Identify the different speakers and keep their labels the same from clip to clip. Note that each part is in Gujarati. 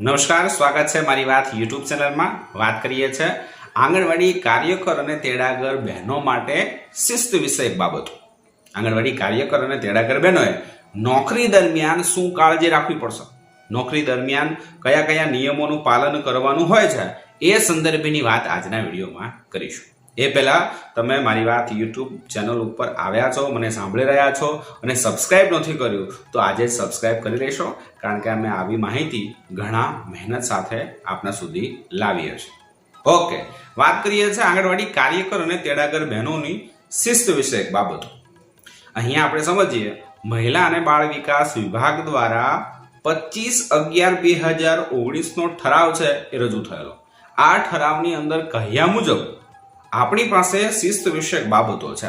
Speaker 1: નમસ્કાર, સ્વાગત છે મારી વાત યુટ્યુબ ચેનલમાં. વાત કરીએ છીએ આંગણવાડી કાર્યકર અને તેડાગર બહેનો માટે શિસ્ત વિષયક બાબતો. આંગણવાડી કાર્યકર અને તેડાગર બહેનોએ નોકરી દરમિયાન શું કાળજી રાખવી પડશે? નોકરી દરમિયાન કયા કયા નિયમોનું પાલન કરવાનું હોય છે? એ સંદર્ભેની વાત આજના વિડીયોમાં કરીશું. એ પહેલાં તમે મારી વાત યુટ્યુબ ચેનલ ઉપર આવ્યા છો, મને સાંભળી રહ્યા છો અને સબસ્ક્રાઇબ નથી કર્યું, તો આજે સબસ્ક્રાઇબ કરી લેશો, કારણ કે અમે આવી માહિતી ઘણા મહેનત સાથે આપના સુધી લાવીએ છીએ. ઓકે વાત કરીએ છીએ આંગણવાડી કાર્યકર અને તેડાગર બહેનોની શિસ્ત વિષયક બાબતો. અહીંયા આપણે સમજીએ, મહિલા અને બાળ વિકાસ વિભાગ દ્વારા પચીસ અગિયાર બે હજાર ઓગણીસનો ઠરાવ છે એ રજૂ થયેલો. આ ઠરાવની અંદર કહ્યા મુજબ આપણી પાસે શિસ્ત વિષયક બાબતો છે.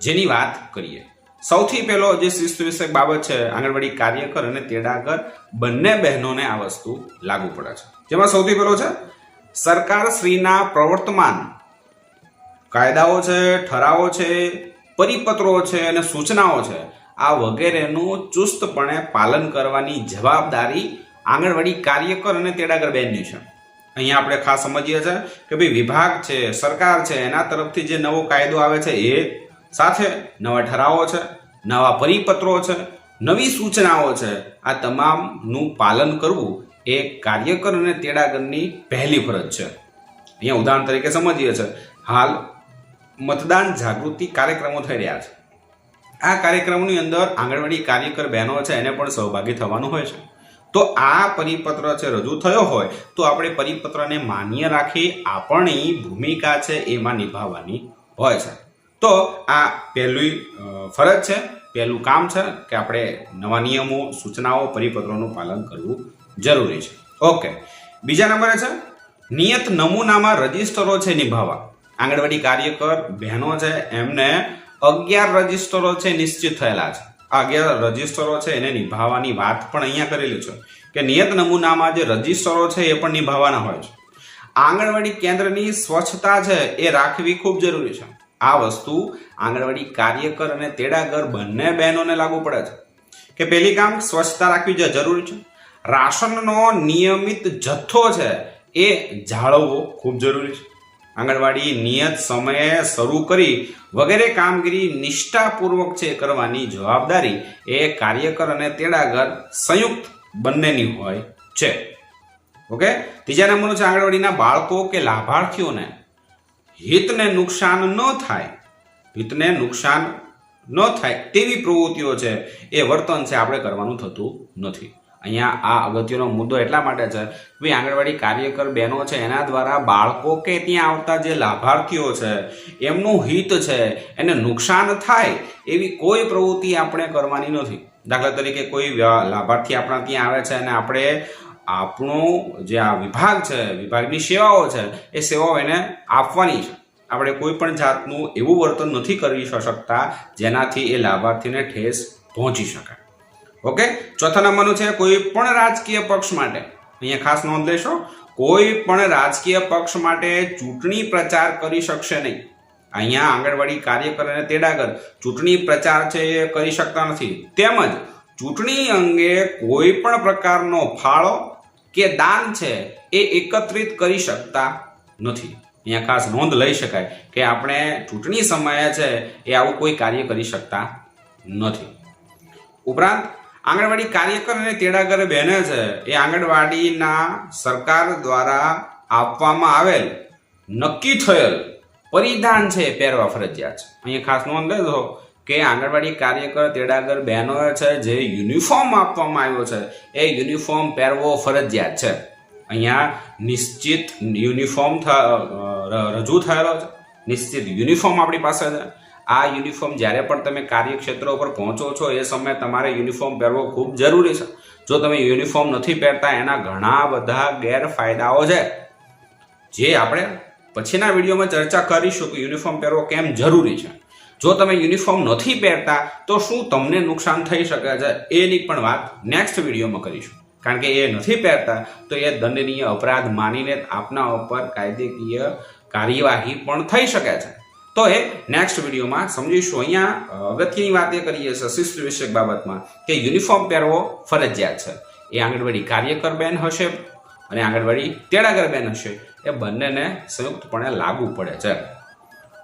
Speaker 1: જેની વાત કરીએ. સૌથી પહેલો જે શિસ્ત વિષયક બાબત છે, આંગણવાડી કાર્યકર અને તેડાગર બંને બહેનોને આ વસ્તુ લાગુ પડે છે. જેમાં સૌથી પહેલો છે સરકાર શ્રીના પ્રવર્તમાન કાયદાઓ છે, ઠરાવો છે, પરિપત્રો છે અને સૂચનાઓ છે, આ વગેરેનું ચુસ્તપણે પાલન કરવાની જવાબદારી આંગણવાડી કાર્યકર અને તેડાગર બહેનની છે. અહીંયા આપણે ખાસ સમજીએ છીએ કે ભાઈ વિભાગ છે, સરકાર છે, એના તરફથી જે નવો કાયદો આવે છે, એ સાથે નવા ઠરાવો છે, નવા પરિપત્રો છે, નવી સૂચનાઓ છે. આ તમામનું પાલન કરવું એ કાર્યકર અને તેડાગરની પહેલી ફરજ છે. અહીંયા ઉદાહરણ તરીકે સમજીએ છીએ, હાલ મતદાન જાગૃતિ કાર્યક્રમો થઈ રહ્યા છે. આ કાર્યક્રમની અંદર આંગણવાડી કાર્યકર બહેનો છે, એને પણ સહભાગી થવાનું હોય છે. તો આ પરિપત્ર છે, રજૂ થયો હોય, તો આપણે પરિપત્રને માન્ય રાખી આપણી ભૂમિકા છે એમાં નિભાવવાની હોય છે. તો આ પહેલી ફરજ છે, પહેલું કામ છે કે આપણે નવા નિયમો, સૂચનાઓ, પરિપત્રોનું પાલન કરવું જરૂરી છે. ઓકે. બીજા નંબરે છે, નિયત નમૂનામાં રજિસ્ટરો છે નિભાવવા. આંગણવાડી કાર્યકર બહેનો છે, એમને અગિયાર રજિસ્ટરો છે નિશ્ચિત થયેલા છે. આ અગિયાર રજિસ્ટરો છે, એને નિભાવવાની વાત પણ અહીંયા કરેલી છે કે નિયત નમૂનામાં જે રજિસ્ટરો છે, એ પણ નિભાવવાના હોય છે. આંગણવાડી કેન્દ્રની સ્વચ્છતા છે, એ રાખવી ખૂબ જરૂરી છે. આ વસ્તુ આંગણવાડી કાર્યકર અને તેડાગર બંને બહેનોને લાગુ પડે છે. કે પહેલી કામ, સ્વચ્છતા રાખવી જે જરૂરી છે. રાશનનો નિયમિત જથ્થો છે, એ જાળવવો ખૂબ જરૂરી છે. આંગણવાડી નિયત સમયે શરૂ કરી વગેરે કામગીરી નિષ્ઠાપૂર્વક છે કરવાની જવાબદારી એ કાર્યકર અને તેડાગર સંયુક્ત બંનેની હોય છે. ઓકે? ત્રીજા નંબરનું છે આંગણવાડીના બાળકો કે લાભાર્થીઓને. હિતને નુકસાન ન થાય. હિતને નુકસાન ન થાય તેવી પ્રવૃત્તિઓ છે એ વર્તન છે, આપણે કરવાનું થતું નથી. અહીંયા આ અગત્યનો મુદ્દો એટલા માટે છે ભાઈ આંગણવાડી કાર્યકર બહેનો છે, એના દ્વારા બાળકો કે ત્યાં આવતા જે લાભાર્થીઓ છે, એમનું હિત છે, એને નુકસાન થાય એવી કોઈ પ્રવૃત્તિ આપણે કરવાની નથી. દાખલા તરીકે કોઈ લાભાર્થી આપણા ત્યાં આવે છે અને આપણે આપણું જે આ વિભાગ છે, વિભાગની સેવાઓ છે, એ સેવાઓ એને આપવાની છે. આપણે કોઈ પણ જાતનું એવું વર્તન નથી કરી શકતા જેનાથી એ લાભાર્થીને ઠેસ પહોંચી શકાય. ઓકે? ચોથા નંબરનું છે, કોઈ પણ રાજકીય પક્ષ માટે. અહીંયા ખાસ નોંધ લેશો, કોઈ પણ રાજકીય પક્ષ માટે ચૂંટણી પ્રચાર કરી શકશે નહીં. અહીંયા આંગણવાડી કાર્યકર અને તેડાગર ચૂંટણી પ્રચાર છે એ કરી શકતા નથી. તેમજ ચૂંટણી અંગે કોઈ પણ પ્રકારનો ફાળો કે દાન છે એ એકત્રિત કરી શકતા નથી. અહીંયા ખાસ નોંધ લઈ શકાય કે આપણે ચૂંટણી સમયે છે એ આવું કોઈ કાર્ય કરી શકતા નથી. ઉપરાંત આંગણવાડી કાર્યકર અને તેડાગર બહેને છે, એ આંગણવાડીના સરકાર દ્વારા આપવામાં આવેલ, નક્કી થયેલ પરિધાન છે પહેરવા ફરજિયાત છે. અહીંયા ખાસ નોંધ લેજો કે આંગણવાડી કાર્યકર, તેડાગર બહેનો છે, જે યુનિફોર્મ આપવામાં આવ્યો છે, એ યુનિફોર્મ પહેરવો ફરજિયાત છે. અહીંયા નિશ્ચિત યુનિફોર્મ રજૂ થયેલો છે. નિશ્ચિત યુનિફોર્મ આપણી પાસે છે. આ યુનિફોર્મ જ્યારે પણ તમે કાર્યક્ષેત્ર ઉપર પહોંચો છો, એ સમયે તમારે યુનિફોર્મ પહેરવો ખૂબ જરૂરી છે. જો તમે યુનિફોર્મ નથી પહેરતા, એના ઘણા બધા ગેરફાયદાઓ છે. જે આપણે પછીના વિડીયોમાં ચર્ચા કરીશું કે યુનિફોર્મ પહેરવો કેમ જરૂરી છે. જો તમે યુનિફોર્મ નથી પહેરતા, તો શું તમને નુકસાન થઈ શકે છે? એની પણ વાત નેક્સ્ટ વિડીયોમાં કરીશું. કારણ કે એ નથી પહેરતા, તો એ દંડનીય અપરાધ માનીને આપના ઉપર કાયદેકીય કાર્યવાહી પણ થઈ શકે છે. તો એ નેક્સ્ટ વિડીયોમાં સમજીશું. અહીંયા અગત્યની વાત એ કરીએ છીએ શિસ્ત વિષયક બાબતમાં કે યુનિફોર્મ પહેરવો ફરજિયાત છે. એ આંગણવાડી કાર્યકર બેન હશે અને આંગણવાડી તેડાગર બેન હશે. એ બંનેને સંયુક્તપણે લાગુ પડે છે.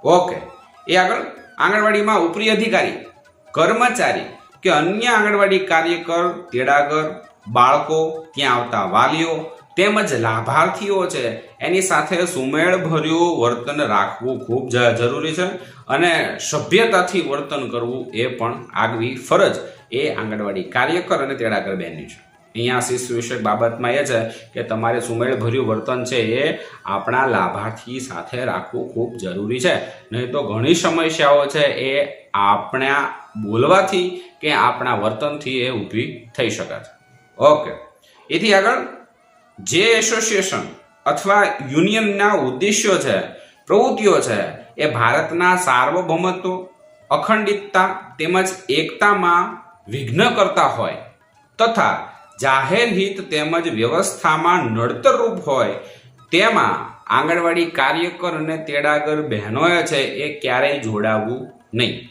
Speaker 1: ઓકે. એ આગળ આંગણવાડીમાં ઉપરી અધિકારી, કર્મચારી કે અન્ય આંગણવાડી કાર્યકર, તેડાગર, બાળકો, ત્યાં આવતા વાલીઓ તેમજ લાભાર્થીઓ છે, એની સાથે સુમેળભર્યું વર્તન રાખવું ખૂબ જરૂરી છે અને સભ્યતાથી વર્તન કરવું એ પણ આગવી ફરજ. એ આંગણવાડી કાર્યકર અને તેડાગર બેનની છે. અહીંયા શિશુ વિષયક બાબતમાં એ છે કે તમારે સુમેળભર્યું વર્તન છે એ આપણા લાભાર્થી સાથે રાખવું ખૂબ જરૂરી છે. નહીં તો ઘણી સમસ્યાઓ છે એ આપણા બોલવાથી કે આપણા વર્તનથી એ ઊભી થઈ શકે છે. ઓકે. એથી આગળ જે એસોસિએશન અથવા યુનિયનના ઉદ્દેશ્યો છે, પ્રવૃત્તિઓ છે, એ ભારતના સાર્વભૌમત્વ, અખંડિતતા તેમજ એકતામાં વિઘ્ન કરતા હોય તથા જાહેર હિત તેમજ વ્યવસ્થામાં નડતરરૂપ હોય તેમાં આંગણવાડી કાર્યકર અને તેડાગર બહેનોએ છે એ ક્યારેય જોડાવવું નહીં.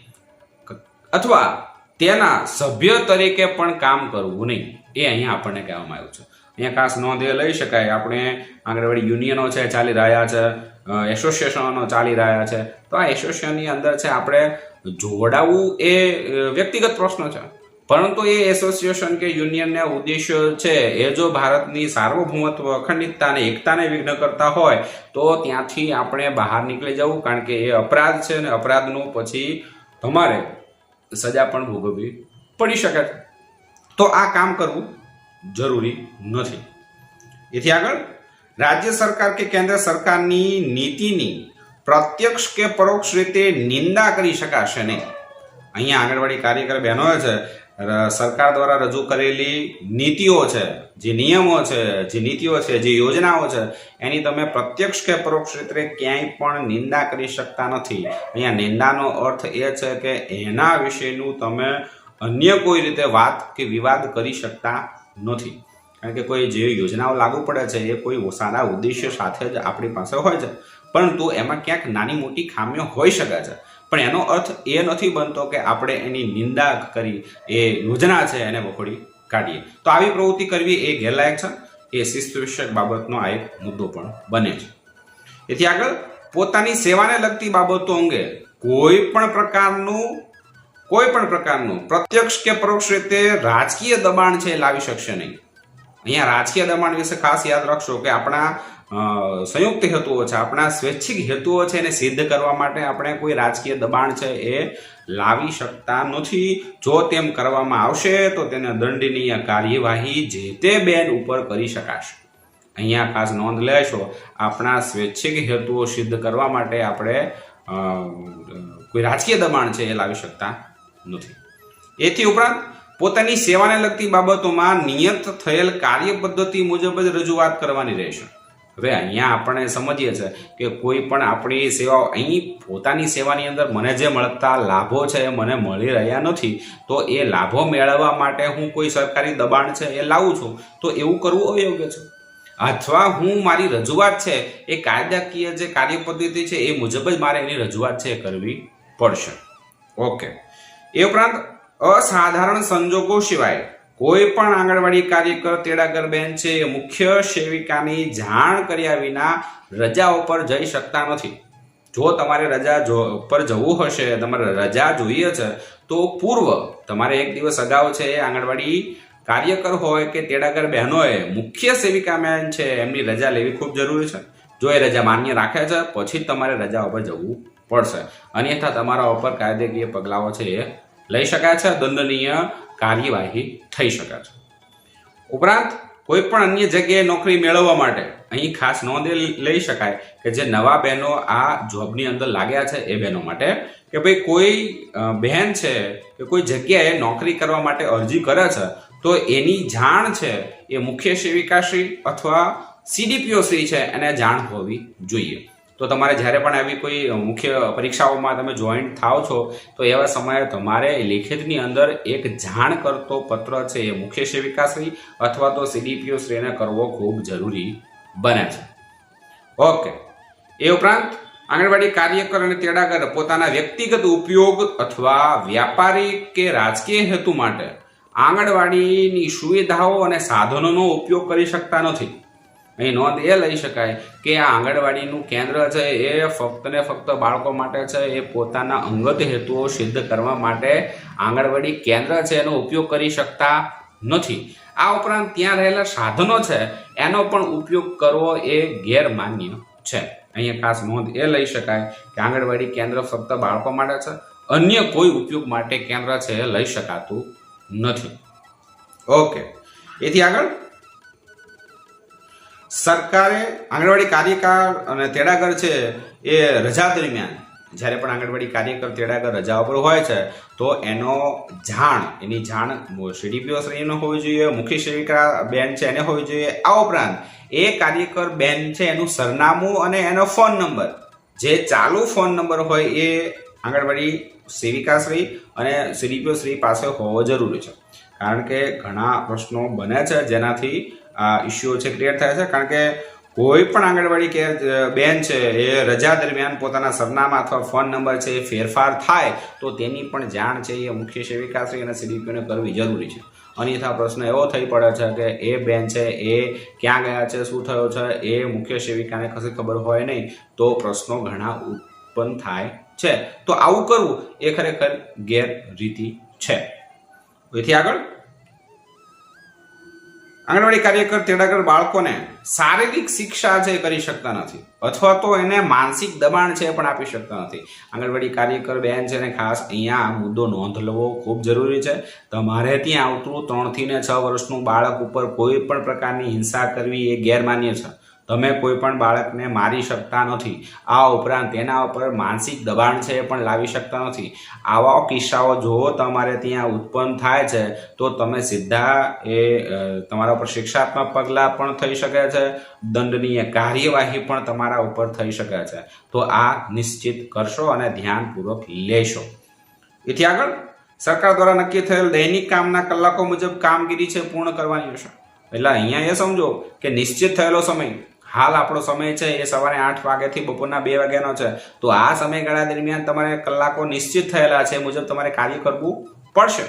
Speaker 1: અથવા તેના સભ્ય તરીકે પણ કામ કરવું નહીં. એ અહીંયા આપણને કહેવામાં આવ્યું છે. અહીંયા ખાસ નોંધ લઈ શકાય. આપણે આંગણવાડી યુનિયનો છે, ચાલી રહ્યા છે એસોસિએશનો ચાલી રહ્યા છે. તો આ એસોસિએશનની અંદર છે, આપણે જોડાવું એ વ્યક્તિગત પ્રશ્ન છે. પરંતુ એ એસોસિએશન કે યુનિયનના ઉદ્દેશ્ય છે, એ જો ભારતની સાર્વભૌમત્વ અખંડિતતાને એકતાને વિઘ્ન કરતા હોય, તો ત્યાંથી આપણે બહાર નીકળી જવું, કારણ કે એ અપરાધ છે અને અપરાધનું પછી તમારે સજા પણ ભોગવવી પડી શકે તો આ કામ કરવું જરૂરી નથી. એથી આગળ, રાજ્ય સરકાર કે કેન્દ્ર સરકારની નીતિની પ્રત્યક્ષ કે પરોક્ષ રીતે નિંદા કરી શકાશે નહીં. અહીંયા આંગણવાડી કાર્યકર બહેનોએ છે સરકાર દ્વારા રજૂ કરેલી નીતિઓ છે, જે નિયમો છે, જે નીતિઓ છે, જે યોજનાઓ છે, એની તમે પ્રત્યક્ષ કે પરોક્ષ રીતે ક્યાંય પણ નિંદા કરી શકતા નથી. અહીંયા નિંદાનો અર્થ એ છે કે એના વિશેનું તમે અન્ય કોઈ રીતે વાત કે વિવાદ કરી શકતા નથી. કારણ કે કોઈ જે યોજનાઓ લાગુ પડે છે, એ કોઈ સારા ઉદ્દેશ્ય સાથે જ આપણી પાસે હોય છે. પરંતુ એમાં ક્યાંક નાની મોટી ખામીઓ હોઈ શકે છે. પણ એનો અર્થ એ નથી બનતો કે આપણે એની નિંદા કરી, એ યોજના છે એને વખોડી કાઢીએ. તો આવી પ્રવૃત્તિ કરવી એ ગેરલાયક છે? એ શિસ્ત વિષયક બાબતનો આ એક મુદ્દો પણ બને છે. એથી આગળ, પોતાની સેવાને લગતી બાબતો અંગે કોઈ પણ પ્રકારનું કોઈ પણ પ્રકારનું, પ્રત્યક્ષ કે પરોક્ષ રીતે રાજકીય દબાણ છે એ લાવી શકશે નહીં. અહીંયા રાજકીય દબાણ વિશે ખાસ યાદ રાખશો કે આપણા સંયુક્ત હેતુઓ છે, આપણા સ્વૈચ્છિક હેતુઓ છે એને સિદ્ધ કરવા માટે આપણે કોઈ રાજકીય દબાણ છે એ લાવી શકતા નથી. જો તેમ કરવામાં આવશે, તો તેને દંડનીય કાર્યવાહી જે તે બેન ઉપર કરી શકાશે. અહીંયા ખાસ નોંધ લેશો, આપણા સ્વૈચ્છિક હેતુઓ સિદ્ધ કરવા માટે આપણે કોઈ રાજકીય દબાણ છે એ લાવી શકતા નથી. એથી ઉપરાંત પોતાની સેવાને લગતી બાબતોમાં નિયત થયેલ કાર્ય પદ્ધતિ મુજબ જ રજૂઆત કરવાની રહેશે. હવે અહીંયા આપણે સમજીએ છીએ કે કોઈ પણ આપણી સેવાઓ અહીં પોતાની સેવાની અંદર મને જે મળતા લાભો છે એ મને મળી રહ્યા નથી, તો એ લાભો મેળવવા માટે હું કોઈ સરકારી દબાણ છે એ લાવું છું, તો એવું કરવું અયોગ્ય છે. અથવા હું મારી રજૂઆત છે એ કાયદાકીય જે કાર્ય પદ્ધતિ છે એ મુજબ જ મારે એની રજૂઆત છે એ કરવી પડશે. ઓકે. એ ઉપરાંત અસાધારણ સંજોગો સિવાય કોઈ પણ આંગણવાડી કાર્યકર, તેડાગર બેન છે, મુખ્ય સેવિકાની જાણ કર્યા વિના રજા ઉપર જઈ શકતા નથી. જો તમારે રજા જો પર જવું હશે, તમારે રજા જોઈએ છે, તો પૂર્વ તમારે એક દિવસ અગાઉ છે, આંગણવાડી કાર્યકર હોય કે તેડાગર બહેનોએ મુખ્ય સેવિકા બેન છે, એમની રજા લેવી ખૂબ જરૂરી છે. જો એ રજા માન્ય રાખે છે, પછી તમારે રજા ઉપર જવું પડશે. અન્યથા તમારા ઉપર કાયદેકીય પગલાઓ છે એ લઈ શકાય છે, દંડનીય કાર્યવાહી થઈ શકે છે. ઉપરાંત, કોઈ પણ અન્ય જગ્યાએ નોકરી મેળવવા માટે અહીં ખાસ નોંધ લઈ શકાય કે જે નવા બહેનો આ જોબની અંદર લાગ્યા છે એ બહેનો માટે કે ભાઈ કોઈ બહેન છે કે કોઈ જગ્યાએ નોકરી કરવા માટે અરજી કરે છે, તો એની જાણ છે એ મુખ્ય સેવિકાશ્રી અથવા સીડીપીઓ શ્રી છે, એને જાણ હોવી જોઈએ. તો તમારે જ્યારે પણ આવી કોઈ મુખ્ય પરીક્ષાઓમાં તમે જોઈન્ટ થાવ છો, તો એવા સમયે તમારે લેખિતની અંદર એક જાણ કરતો પત્ર છે એ મુખ્ય સેવિકાશ્રી અથવા તો સીડીપીઓ શ્રીને કરવો ખૂબ જરૂરી બને છે. ઓકે એ ઉપરાંત આંગણવાડી કાર્યકર અને તેડાગર પોતાના વ્યક્તિગત ઉપયોગ અથવા વ્યાપારિક કે રાજકીય હેતુ માટે આંગણવાડીની સુવિધાઓ અને સાધનોનો ઉપયોગ કરી શકતા નથી. અહીં નોંધ એ લઈ શકાય કે આ આંગણવાડીનું કેન્દ્ર છે, એ ફક્ત ને ફક્ત બાળકો માટે છે, એ પોતાના અંગત હેતુઓ સિદ્ધ કરવા માટે આંગણવાડી કેન્દ્ર છે, એનો ઉપયોગ કરી શકતા નથી. આ ઉપરાંત ત્યાં રહેલા સાધનો છે, એનો પણ ઉપયોગ કરવો એ ગેરમાન્ય છે. અહીંયા ખાસ નોંધ એ લઈ શકાય કે આંગણવાડી કેન્દ્ર ફક્ત બાળકો માટે છે, અન્ય કોઈ ઉપયોગ માટે કેન્દ્ર છે, એ લઈ શકાતું નથી. ઓકે. એથી આગળ? સરકારે આંગણવાડી કાર્યકર અને તેડાગર છે એ રજા દરમિયાન, જ્યારે પણ આંગણવાડી કાર્યકર, તેડાગર રજા ઉપર હોય છે, તો એનો જાણ, એની જાણ સીડીપીઓ શ્રેણીનો હોવી જોઈએ મુખ્ય સેવિકા બેન છે એને હોવી જોઈએ. આ ઉપરાંત, એ કાર્યકર બેન છે એનું સરનામું અને એનો ફોન નંબર. જે ચાલુ ફોન નંબર હોય એ આંગણવાડી સેવિકાશ્રી અને સીડીપીઓ શ્રી પાસે હોવો જરૂરી છે. કારણ કે ઘણા પ્રશ્નો બને છે જેનાથી ઇસ્યુઓ છે ક્લિયર થાય છે? કારણ કે કોઈ પણ આંગણવાડી કે બેન છે, એ રજા દરમિયાન પોતાના સરનામા અથવા ફોન નંબર છે, એ ફેરફાર થાય, તો તેની પણ જાણ છે, એ મુખ્ય સેવિકાશ્રી અને સીડીપીઓને કરવી જરૂરી છે. અન્યથા પ્રશ્ન એવો થઈ પડે છે કે, એ બેન છે, એ ક્યાં ગયા છે, શું થયો છે, એ મુખ્ય સેવિકાને કશી ખબર હોય નહીં, તો પ્રશ્નો ઘણા ઉત્પન્ન થાય છે. તો આવું કરવું એ ખરેખર ગેરરીતિ છે. એથી આગળ આંગણવાડી કાર્યકર, તેડાગર બાળકોને શારીરિક શિક્ષા છે એ કરી શકતા નથી. અથવા તો એને માનસિક દબાણ છે એ પણ આપી શકતા નથી. આંગણવાડી કાર્યકર બેન છે ને ખાસ અહીંયા આ મુદ્દો નોંધ લેવો ખૂબ જરૂરી છે. તમારે ત્યાં આવતું ત્રણથી ને છ વર્ષનું બાળક ઉપર કોઈ પણ પ્રકારની હિંસા કરવી એ ગેરમાન્ય છે. તમે કોઈ પણ બાળકને મારી શકતા નથી. આ ઉપરાંત તેના ઉપર માનસિક દબાણ છે એ પણ લાવી શકતા નથી. આવા કિસ્સાઓ જો તમારે ત્યાં ઉત્પન્ન થાય છે, તો તમે સીધા એ તમારા ઉપર શિક્ષાત્મક પગલાં પણ થઈ શકે છે, દંડનીય કાર્યવાહી પણ તમારા ઉપર થઈ શકે છે. તો આ નિશ્ચિત કરશો અને ધ્યાનપૂર્વક લેશો. એથી આગળ, સરકાર દ્વારા નક્કી થયેલ દૈનિક કામના કલાકો મુજબ કામગીરી છે પૂર્ણ કરવાની હશે એટલે અહીંયા એ સમજો કે નિશ્ચિત થયેલો સમય હાલ આપણો સમય છે, એ સવારે આઠ વાગ્યાથી બપોરના બે વાગ્યાનો છે. તો આ સમયગાળા દરમિયાન તમારે કલાકો નિશ્ચિત થયેલા છે મુજબ તમારે કાર્ય કરવું પડશે.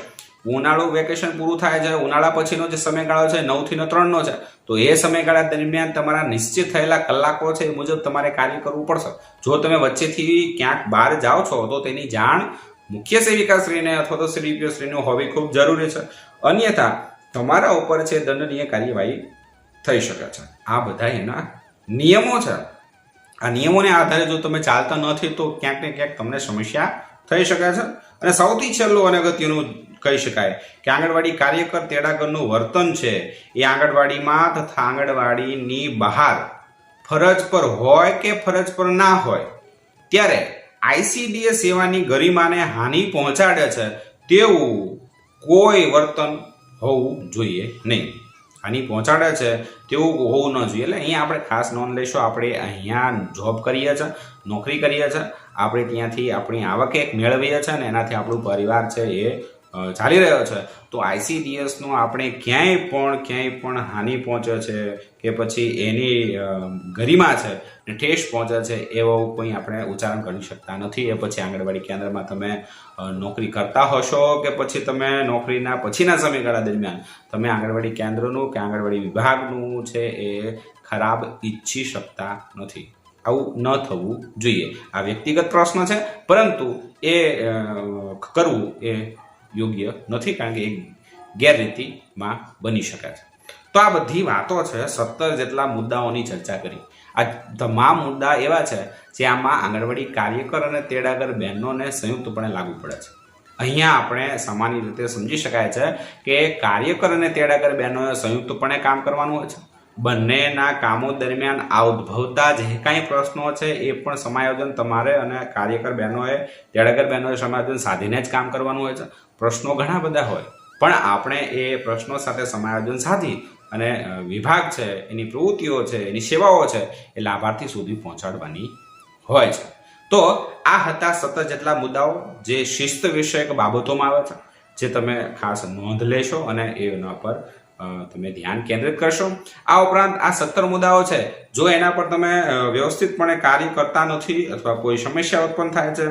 Speaker 1: ઉનાળુ વેકેશન પૂરું થાય છે, ઉનાળા પછીનો જે સમયગાળો છે નવથી ત્રણનો છે. તો એ સમયગાળા દરમિયાન તમારા નિશ્ચિત થયેલા કલાકો છે એ મુજબ તમારે કાર્ય કરવું પડશે. જો તમે વચ્ચેથી ક્યાંક બહાર જાઓ છો, તો તેની જાણ મુખ્ય સેવિકાશ્રીને અથવા તો સીડીપીઓશ્રીને હોવી ખૂબ જરૂરી છે. અન્યથા, તમારા ઉપર છે દંડનીય કાર્યવાહી થઈ શકે છે. આ બધા એના નિયમો છે. આ નિયમોને આધારે જો તમે ચાલતા નથી તો ક્યાંક ને ક્યાંક તમને સમસ્યા થઈ શકે છે. અને સૌથી છેલ્લું અને અગત્યનું કહી શકાય કે આંગણવાડી કાર્યકર તેડાગરનું વર્તન છે એ આંગણવાડીમાં તથા આંગણવાડીની બહાર ફરજ પર હોય કે ફરજ પર ના હોય. ત્યારે આઈસીડીએ સેવાની ગરિમાને હાનિ પહોંચાડે છે તેવું કોઈ વર્તન હોવું જોઈએ નહીં. હાનિ પહોંચાડે છે તેવું હોવું ન જોઈએ. એટલે અહીંયા આપણે ખાસ નોંધ લઈશું, આપણે અહીંયા જોબ કરીએ છીએ નોકરી કરીએ છીએ આપણે ત્યાંથી આપણી આવક એક મેળવીએ છીએ ને એનાથી આપણું પરિવાર છે એ ચાલી રહ્યો છે. તો આઈસીડીએસનું આપણે ક્યાંય પણ ક્યાંય પણ હાનિ પહોંચે છે કે પછી એની ગરિમા છે ને ઠેસ પહોંચે છે, એવો કોઈ આપણે ઉચ્ચારણ કરી શકતા નથી. એ પછી આંગણવાડી કેન્દ્રમાં તમે નોકરી કરતા હશો કે પછી તમે નોકરીના પછીના સમયગાળા દરમિયાન તમે આંગણવાડી કેન્દ્રનું કે આંગણવાડી વિભાગનું છે એ ખરાબ ઈચ્છી શકતા નથી. આવું ન થવું જોઈએ. આ વ્યક્તિગત પ્રશ્ન છે, પરંતુ એ કરવું એ યોગ્ય નથી કારણ કે એ ગેરરીતિમાં બની શકે છે. તો આ બધી વાતો છે સત્તર જેટલા મુદ્દાઓની ચર્ચા કરી. આ તમામ મુદ્દા એવા છે જે આમાં આંગણવાડી કાર્યકર અને તેડાગર બહેનોને સંયુક્તપણે લાગુ પડે છે. અહીંયા આપણે સામાન્ય રીતે સમજી શકાય છે કે કાર્યકર અને તેડાગર બહેનોએ સંયુક્તપણે કામ કરવાનું હોય છે. બંનેના કામો દરમિયાન આ ઉદ્ભવતા જે કાંઈ પ્રશ્નો છે એ પણ સમાયોજન તમારે અને કાર્યકર બહેનોએ, તેડાગર બહેનોએ સમાયોજન સાધીને જ કામ કરવાનું હોય છે. પ્રશ્નો ઘણા બધા હોય, પણ આપણે એ પ્રશ્નો સાથે સમાયોજન સાધી અને વિભાગ છે, એની પ્રવૃત્તિઓ છે, એની સેવાઓ છે, એ લાભાર્થી સુધી પહોંચાડવાની હોય છે. તો આ હતા સત્તર જેટલા મુદ્દાઓ જે શિસ્ત વિષયક બાબતોમાં આવે છે, જે તમે ખાસ નોંધ લેશો અને એના પર તમે ધ્યાન કેન્દ્રિત કરશો. આ ઉપરાંત આ સત્તર મુદ્દાઓ છે. જો એના પર તમે વ્યવસ્થિતપણે કાર્ય કરતા નથી અથવા કોઈ સમસ્યા ઉત્પન્ન થાય છે,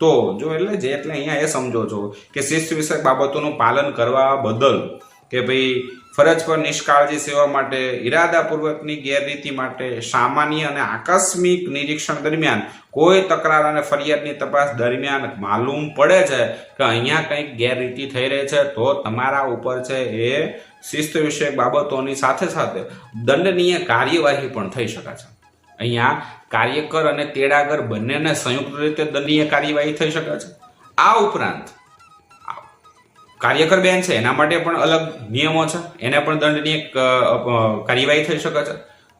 Speaker 1: તો જો એટલે જે એટલે અહીંયા એ સમજો છો કે શિસ્ત વિષયક બાબતોનું પાલન કરવા બદલ કે ભાઈ ફરજ પર નિષ્કાળજી સેવા માટે, ઈરાદાપૂર્વકની ગેરરીતિ માટે, સામાન્ય અને આકસ્મિક નિરીક્ષણ દરમિયાન કોઈ તકરાર અને ફરિયાદની તપાસ દરમિયાન માલુમ પડે છે કે અહીંયા કંઈક ગેરરીતિ થઈ રહી છે, તો તમારા ઉપર છે એ શિસ્ત વિષયક બાબતોની સાથે સાથે દંડનીય કાર્યવાહી પણ થઈ શકે છે. અહીંયા કાર્યકર અને તેડાગર બંનેને સંયુક્ત રીતે દંડનીય કાર્યવાહી થઈ શકે છે. આ ઉપરાંત, કાર્યકર બેન છે, એના માટે પણ અલગ નિયમો છે, એને પણ દંડનીય કાર્યવાહી થઈ શકે છે.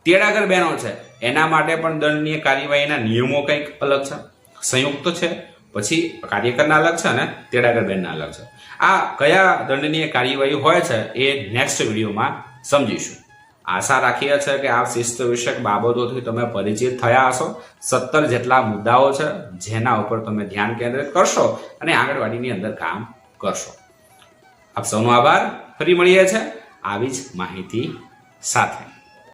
Speaker 1: તેડાગર બહેનો છે, એના માટે પણ દંડનીય કાર્યવાહીના નિયમો કંઈક અલગ છે. સંયુક્ત છે પછી કાર્યકરના અલગ છે અને તેડાગરબેનના અલગ છે. આ કયા દંડનીય કાર્યવાહી હોય છે એ નેક્સ્ટ વિડીયોમાં સમજીશું. આશા રાખીએ છે કે આ શિસ્ત વિષયક બાબતોથી તમે પરિચિત થયા હશો. સત્તર જેટલા મુદ્દાઓ છે જેના ઉપર તમે ધ્યાન કેન્દ્રિત કરશો અને આંગણવાડીની અંદર કામ કરશો. આપ સૌનો આભાર. ફરી મળીએ છે આવી જ માહિતી સાથે.